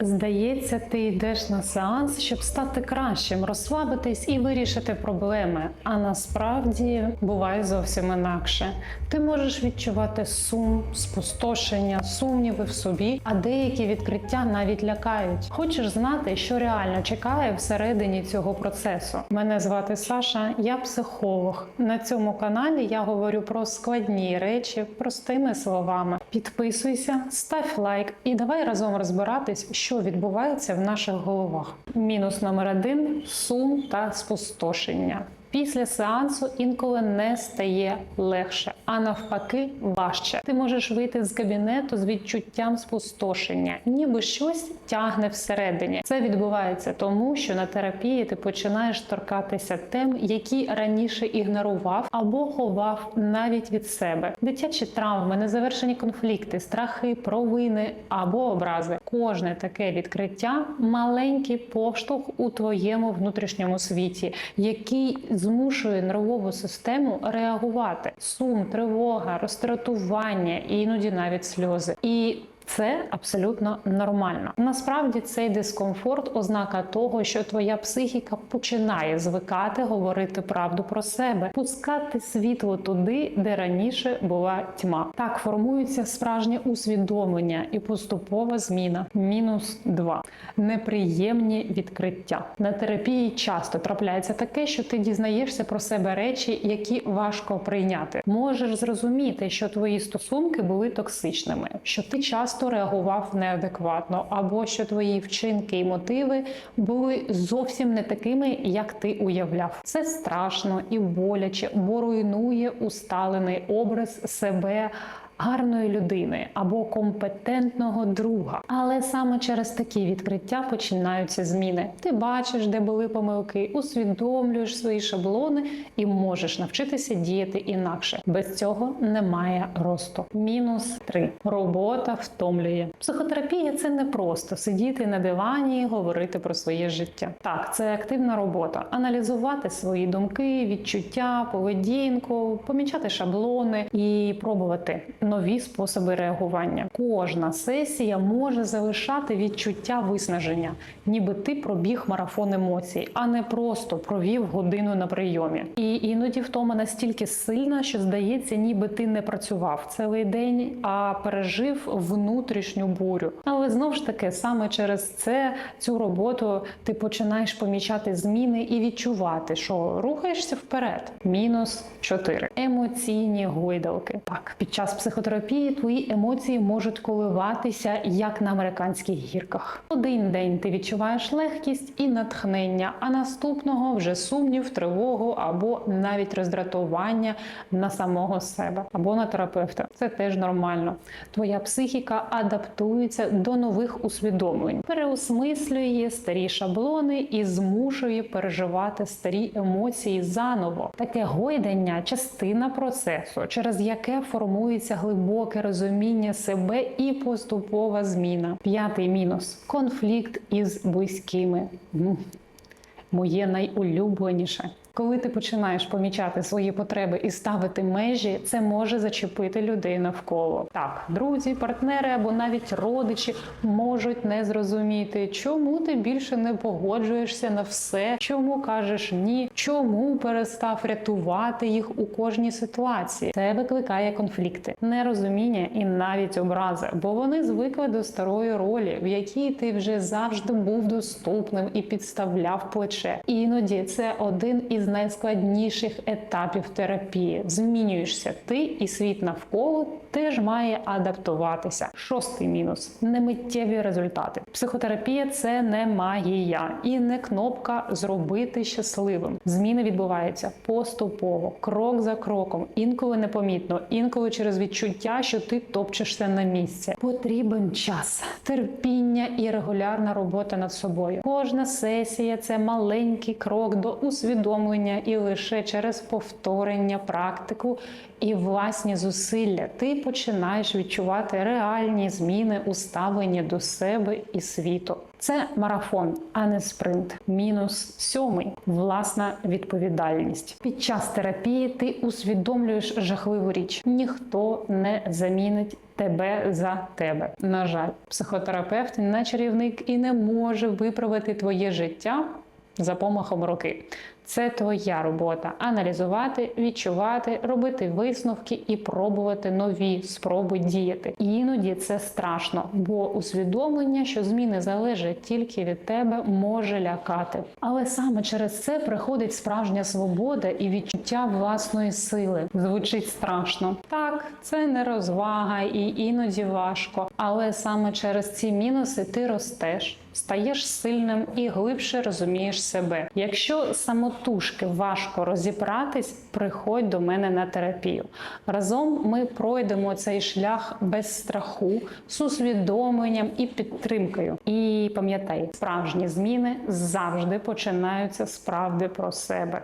Здається, ти йдеш на сеанс, щоб стати кращим, розслабитись і вирішити проблеми. А насправді буває зовсім інакше. Ти можеш відчувати сум, спустошення, сумніви в собі, а деякі відкриття навіть лякають. Хочеш знати, що реально чекає всередині цього процесу? Мене звати Саша, я психолог. На цьому каналі я говорю про складні речі простими словами. Підписуйся, став лайк і давай разом розбиратись, що відбувається в наших головах. Мінус номер один сум та спустошення. Після сеансу інколи не стає легше, а навпаки, важче. Ти можеш вийти з кабінету з відчуттям спустошення, ніби щось тягне всередині. Це відбувається тому, що на терапії ти починаєш торкатися тем, які раніше ігнорував або ховав навіть від себе. Дитячі травми, незавершені конфлікти, страхи, провини або образи. Кожне таке відкриття маленький поштовх у твоєму внутрішньому світі, який змушує нервову систему реагувати. Сум, тривога, розтратування іноді навіть сльози. І це абсолютно нормально. Насправді цей дискомфорт ознака того, що твоя психіка починає звикати говорити правду про себе, пускати світло туди, де раніше була тьма. Так формується справжнє усвідомлення і поступова зміна. Мінус 2. неприємні відкриття. На терапії часто трапляється таке, що ти дізнаєшся про себе речі, які важко прийняти. Можеш зрозуміти, що твої стосунки були токсичними, що ти часто реагував неадекватно, або що твої вчинки і мотиви були зовсім не такими, як ти уявляв. Це страшно і боляче, бо руйнує усталений образ себе гарної людини або компетентного друга. Але саме через такі відкриття починаються зміни. Ти бачиш, де були помилки, усвідомлюєш свої шаблони і можеш навчитися діяти інакше. Без цього немає росту. Мінус 3. робота втомлює. Психотерапія це не просто сидіти на дивані і говорити про своє життя. Так, це активна робота, аналізувати свої думки, відчуття, поведінку, помічати шаблони і пробувати нові способи реагування. Кожна сесія може залишати відчуття виснаження, ніби ти пробіг марафон емоцій, а не просто провів годину на прийомі. І іноді втома настільки сильна, що здається, ніби ти не працював цілий день, а пережив внутрішню бурю. Але знову ж таки, саме через це цю роботу ти починаєш помічати зміни і відчувати, що рухаєшся вперед. Мінус 4. емоційні гойдалки. Так, під час психотерапії твої емоції можуть коливатися як на американських гірках. Один день ти відчуваєш легкість і натхнення, а наступного вже сумнів, тривогу або навіть роздратування на самого себе або на терапевта. Це теж нормально. Твоя психіка адаптується до нових усвідомлень, переосмислює старі шаблони і змушує переживати старі емоції заново. Таке гойдання частина процесу, через яке формується глибоке розуміння себе і поступова зміна. П'ятий мінус конфлікт із близькими. Моє найулюбленіше. Коли ти починаєш помічати свої потреби і ставити межі, це може зачепити людей навколо. Так, друзі, партнери або навіть родичі можуть не зрозуміти, чому ти більше не погоджуєшся на все, чому кажеш ні, чому перестав рятувати їх у кожній ситуації. Це викликає конфлікти, нерозуміння і навіть образи, бо вони звикли до старої ролі, в якій ти вже завжди був доступним і підставляв плече. Іноді це один із найскладніших етапів терапії. Змінюєшся ти, і світ навколо теж має адаптуватися. Шостий мінус немиттєві результати. Психотерапія це не магія і не кнопка зробити щасливим. Зміни відбуваються поступово, крок за кроком, інколи непомітно, інколи через відчуття, що ти топчешся на місці. Потрібен час, терпіння і регулярна робота над собою. Кожна сесія це маленький крок до усвідомлення усвідомлення, і лише через повторення, практику і власні зусилля ти починаєш відчувати реальні зміни у ставленні до себе і світу. Це марафон, а не спринт. Мінус сьомий власна відповідальність. Під час терапії ти усвідомлюєш жахливу річ: ніхто не замінить. Тебе за тебе. На жаль, психотерапевт не чарівник і не може виправити твоє життя за помахом руки. Це твоя робота аналізувати, відчувати, робити висновки і пробувати нові спроби діяти. Іноді це страшно, бо усвідомлення, що зміни залежать тільки від тебе, може лякати. Але саме через це приходить справжня свобода і відчуття власної сили. Звучить страшно. Так, це не розвага і іноді важко, але саме через ці мінуси ти ростеш. Стаєш сильним і глибше розумієш себе. Якщо самотужки важко розібратись, приходь до мене на терапію. Разом ми пройдемо цей шлях без страху, з усвідомленням і підтримкою. І пам'ятай, справжні зміни завжди починаються з правди про себе.